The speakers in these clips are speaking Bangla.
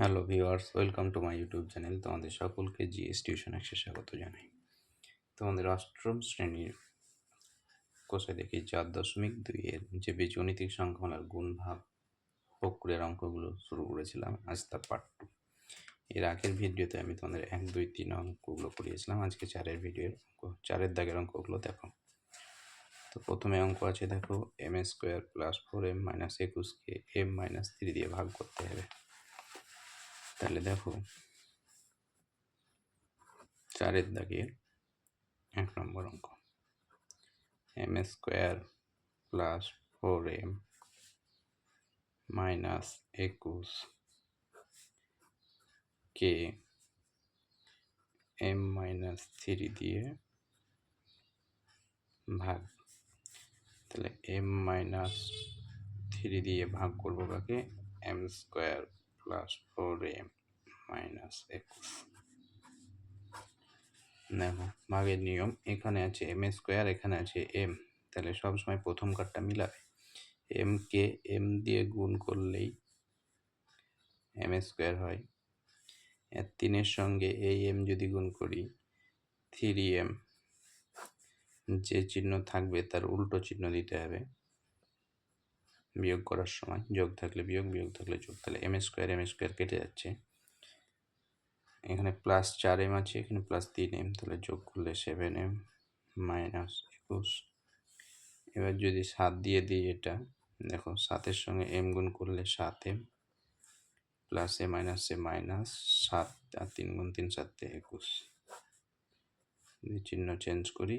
Hello viewers, welcome to my YouTube channel. তোমাদের সকলকে জিএস টিউশন একসে স্বাগত জানাই। তোমাদের অষ্টম শ্রেণির কোষে দেখি চার দশমিক দুই এর যে বীজগণিতিক সংখ্যামালার গুণ ভাগ প্রক্রিয়ার অঙ্কগুলো শুরু করেছিলাম, আজ তার পার্ট টু এর আগের ভিডিওতে আমি তোমাদের এক, দুই, তিন অঙ্কগুলো করিয়েছিলাম। আজকে চারের ভিডিওর অঙ্ক, চারের দাগের অঙ্কগুলো দেখো। তো প্রথমে অঙ্ক আছে, দেখো m square plus four m minus একুশকে M minus three দিয়ে ভাগ করতে হবে। তাহলে দেখো, চারের দাগে এক নম্বর অঙ্ক। M square plus four m minus একুশ কে এম মাইনাস থ্রি দিয়ে ভাগ। তাহলে এম মাইনাস থ্রি দিয়ে ভাগ করব কাকে? M square plus four m minus একুশ দেখো, ভাগের নিয়ম, এখানে আছে এম স্কোয়ার এখানে আছে এম তাহলে সবসময় প্রথম কার্ডটা মিলাবে। এম কে এম দিয়ে গুণ করলেই এম স্কোয়ার হয়। এর তিনের সঙ্গে এই এম যদি গুণ করি থ্রি এম যে চিহ্ন থাকবে তার উল্টো চিহ্ন দিতে হবে। বিয়োগ করার সময়, যোগ থাকলে বিয়োগ বিয়োগ থাকলে যোগ, তাহলে এম স্কোয়ার এম স্কোয়ার কেটে যাচ্ছে। এখানে প্লাস চার এম আছে, এখানে প্লাস তিন এম তাহলে যোগ করলে সেভেন এম মাইনাস একুশ। এবার যদি সাত দিয়ে দিই এটা, দেখো সাতের সঙ্গে এম গুণ করলে সাত m plus a minus a minus সাত আর তিন গুণ তিন, সাতে একুশ। চিহ্ন চেঞ্জ করি,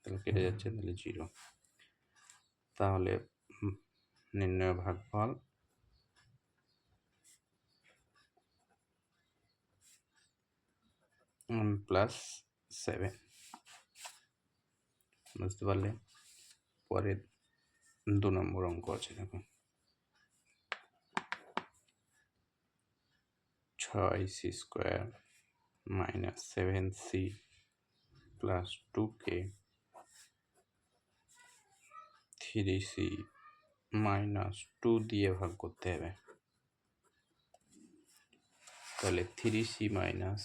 তাহলে কেটে যাচ্ছে, তাহলে জিরো তাহলে নির্ণয় ভাগফল। Plus seven. বুঝতে পারলে? পরে দু নম্বর অঙ্ক আছে, দেখো। ছয় c square minus seven c plus two কে। থ্রি সি মাইনাস টু দিয়ে ভাগ করতে হবে। তাহলে থ্রি সি মাইনাস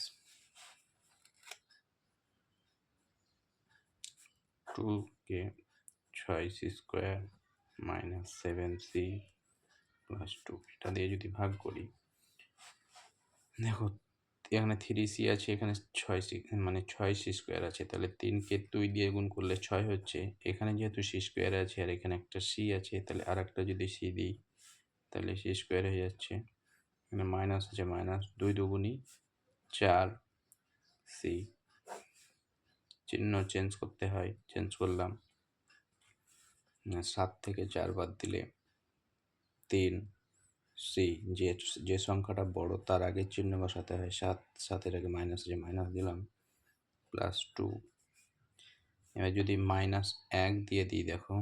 টু কে ছয় c square minus seven c plus two এটা দিয়ে যদি ভাগ করি, দেখো এখানে থ্রি সি আছে, এখানে ছয় সি মানে ছয় সি স্কোয়ার আছে। তাহলে তিনকে দুই দিয়ে গুণ করলে ছয় হচ্ছে, এখানে যেহেতু সি স্কোয়ার আছে আর এখানে একটা সি আছে, তাহলে আর একটা যদি সি দিই, তাহলে সি স্কোয়ার হয়ে যাচ্ছে। এখানে মাইনাস আছে মাইনাস দুই দুগুণি চার সি চিহ্ন চেঞ্জ করতে হয় চেঞ্জ করলাম। সাত থেকে চার বাদ দিলে তিন। সি, যে যে সংখ্যাটা বড়, তার আগে চিহ্ন বসাতে হয়। সাত, সাতের আগে মাইনাস যে মাইনাস দিলাম প্লাস টু এবার যদি মাইনাস এক দিয়ে দিই, দেখো।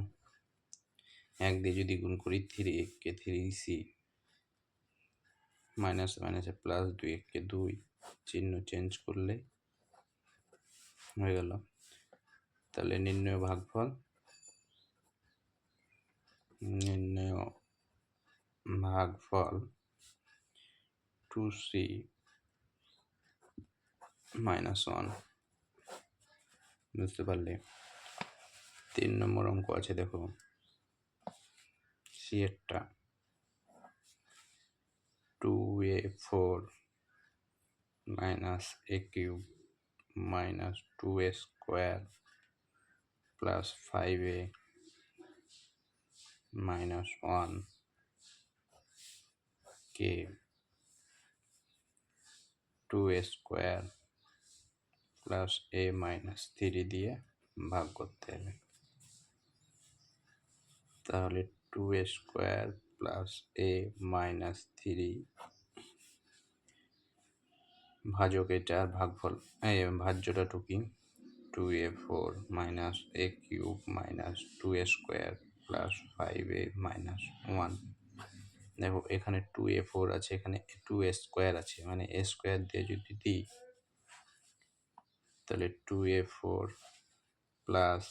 এক দিয়ে যদি গুণ করি থ্রি এককে থ্রি সি মাইনাস মাইনাসে প্লাস দুই এককে দুই, চিহ্ন চেঞ্জ করলে হয়ে গেল। তাহলে নির্ণয় ভাগফল, নির্ণয় ভাগফল টু সি মাইনাস ওয়ান। বুঝতে পারলে? তিন নম্বর অঙ্ক আছে, দেখো। C এরটা two a four minus a cube minus two a square plus five a minus one. K two a square plus a minus three দিয়ে ভাগ করতে হবে। তাহলে two a square plus a minus three ভাজক এটা আর ভাগফল ভাজ্যটা টুকি two a four minus a cube minus two a square plus five a minus one দেখো এখানে টু এ ফোর আছে, এখানে টু এ স্কোয়ার আছে মানে এ স্কোয়ার দিয়ে যদি দিই, তাহলে টু এ ফোর প্লাস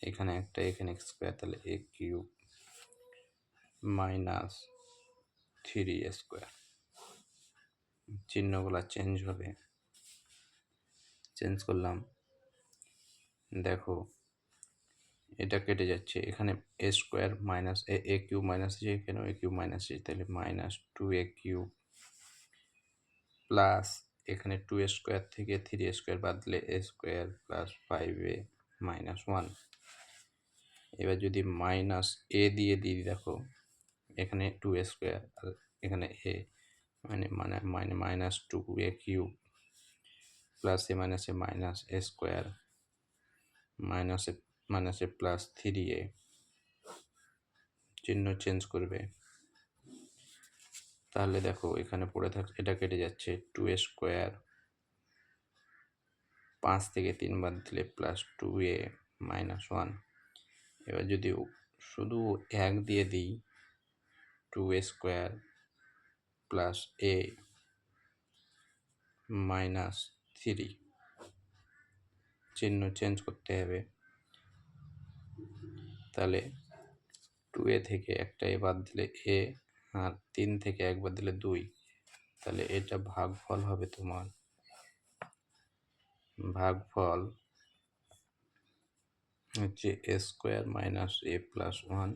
এখানে একটা, এখানে স্কোয়ার তাহলে a cube minus three square চিহ্নগুলো চেঞ্জ হবে। চেঞ্জ করলাম। দেখো এটা কেটে যাচ্ছে। এখানে a square minus a a cube minus আছে এখানেও এ কিউ মাইনাস আছে তাহলে minus two a cube plus এখানে টু এ স্কোয়ার থেকে থ্রি এ স্কোয়ার বাদ দিলে a square plus five a minus one এবার যদি মাইনাস এ দিয়ে দিই, দেখো, এখানে টু এ স্কোয়ার আর এখানে এ মানে মানে মানে minus two a cube plus a মাইনাসে মাইনাস এ স্কোয়ার মাইনাসে মাইনাসে প্লাস থ্রি এ চিহ্ন চেঞ্জ করবে। তাহলে দেখো এখানে পড়ে থাক, এটা কেটে যাচ্ছে টু এ স্কোয়ার পাঁচ থেকে তিন বাদ দিলে plus two a minus one এবার যদি শুধু এক দিয়ে দিই two a square plus a minus three চিহ্ন চেঞ্জ করতে হবে। তাহলে টু এ থেকে একটা এ বাদ দিলে এ আর তিন থেকে একবার দিলে দুই। তাহলে এটা ভাগফল হবে তোমার ভাগফল হচ্ছে a square minus a plus one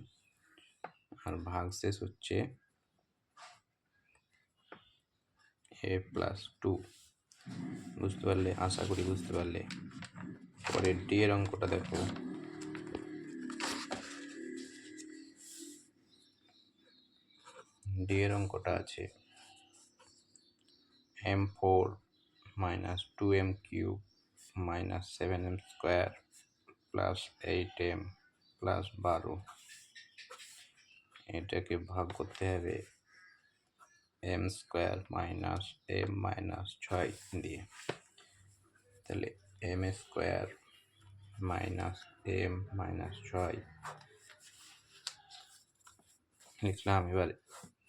আর ভাগশেষ হচ্ছে এ প্লাস টু বুঝতে পারলে? আশা করি বুঝতে পারলে। পরে ডি এর অঙ্কটা দেখো। ডি এর অঙ্কটা আছে। M four minus two m cube minus seven m square plus eight m plus বারো এটাকে ভাগ করতে হবে m square minus m minus ছয় দিয়ে। তাহলে m square minus m minus ছয় লিখলাম এবার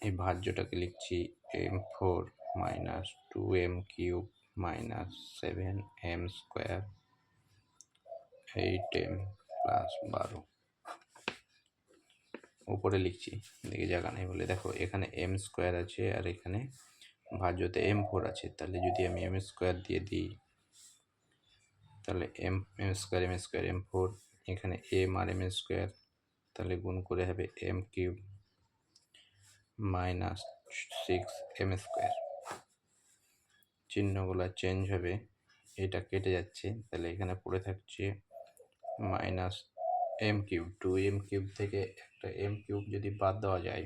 এই ভাজ্যটাকে লিখছি m four minus two m cube minus seven m square eight m plus বারো। উপরে লিখছি, দেখি জায়গা নেই বলে। দেখো, এখানে এম স্কোয়ার আছে আর এখানে ভাজ্যতে এম ফোর আছে। তাহলে যদি আমি এম স্কোয়ার দিয়ে দিই, তাহলে m m square m square m four এখানে এম আর এম স্কোয়ার তাহলে গুণ করে হবে m cube minus six m square. চিহ্নগুলো চেঞ্জ হবে, এটা কেটে যাচ্ছে, তাহলে এখানে পড়ে থাকছে minus m cube. Two m cube থেকে একটা এম কিউব যদি বাদ দেওয়া যায়,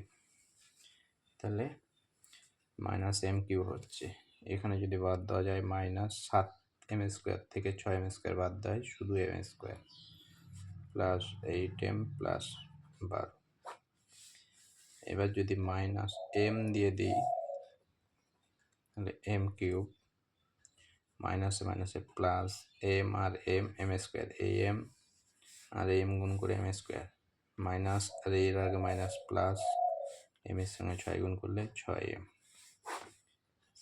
তাহলে মাইনাস এম কিউব হচ্ছে। এখানে যদি বাদ দেওয়া যায় মাইনাস সাত এম স্কোয়ার থেকে ছয় এম স্কোয়ার বাদ দেয়, শুধু m square. Plus eight m plus বারো। এবার যদি মাইনাস এম দিয়ে দিই, তাহলে এম কিউব মাইনাসে মাইনাসে plus m R m m square a m R m গুণ করে এম স্কোয়ার মাইনাস আর এর আগে মাইনাস প্লাস এম এর সঙ্গে ছয় গুণ করলে ছয় এম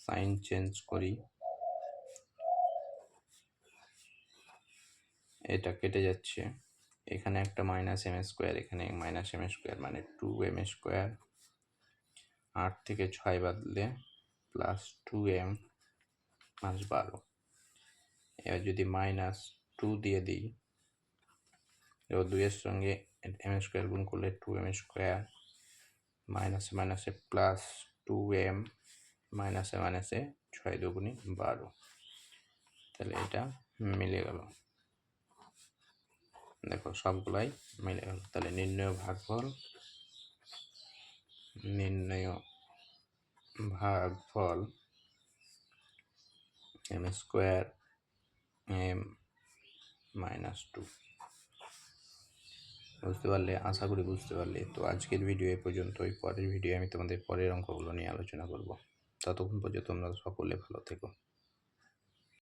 সাইন চেঞ্জ করি, এটা কেটে যাচ্ছে। এখানে একটা মাইনাস এম স্কোয়ার এখানে মাইনাস এম স্কোয়ার মানে টু এম স্কোয়ার আট থেকে ছয় বাদলে প্লাস টু এম প্লাস বারো। এবার যদি মাইনাস টু দিয়ে দিই, এবার দুইয়ের সঙ্গে এম স্কোয়ার গুণ করলে টু এম স্কোয়ার মাইনাসে মাইনাসে প্লাস টু এম মাইনাসে মাইনাসে ছয় দুগুণি বারো। তাহলে এটা মিলে গেল। দেখো সবগুলাই মিলে গেল তাহলে নির্ণয় ভাগফল নির্ণয় ভাগফল m square m minus two বুঝতে পারলে? আশা করি বুঝতে পারলে। তো আজকের ভিডিও এ পর্যন্তই। পরের ভিডিও আমি তোমাদের পরের অঙ্কগুলো নিয়ে আলোচনা করব। ততক্ষণ পর্যন্ত তোমরা সকলে ভালো থেকো।